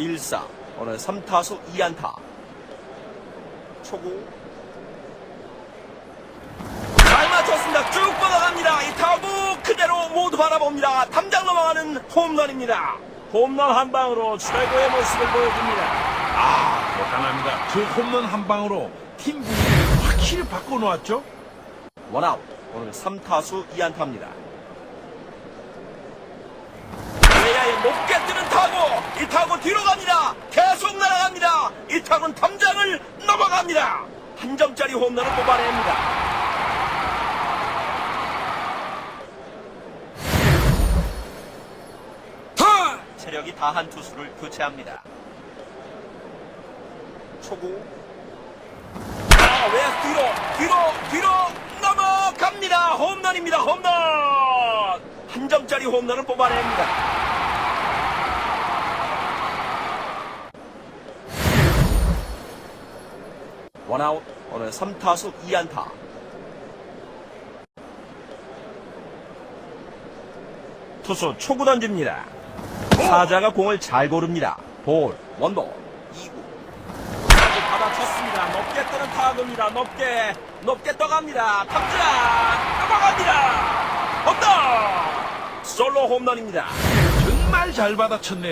1사. 오늘 3타수 2안타. 초구. 잘 맞췄습니다. 쭉 뻗어갑니다. 이 타구 그대로 모두 바라봅니다. 담장 넘어가는 홈런입니다. 홈런 한 방으로 최고의 모습을 보여줍니다. 아, 대단합니다. 그 홈런 한 방으로 팀 분위기를 확실히 바꿔놓았죠? 원아웃. 오늘 3타수 2안타입니다 외야에 높게 뜨는 타구 이 타구 뒤로 갑니다 계속 날아갑니다 이 타구는 담장을 넘어갑니다 한 점짜리 홈런을 뽑아냅니다 체력이 다한 투수를 교체합니다 초구 아, 왜 뒤로, 뒤로, 뒤로 넘어갑니다. 홈런입니다. 홈런. 한 점짜리 홈런을 뽑아냅니다. 원아웃 오늘 3타수 2안타. 투수 초구 던집니다. 사자가 공을 잘 고릅니다. 볼, 원볼, 2구. 타구 받아쳤습니다. 높게 뜨는 타구입니다. 높게, 높게 떠갑니다. 탑장 넘어갑니다. 홈런! 솔로 홈런입니다. 정말 잘 받아쳤네요.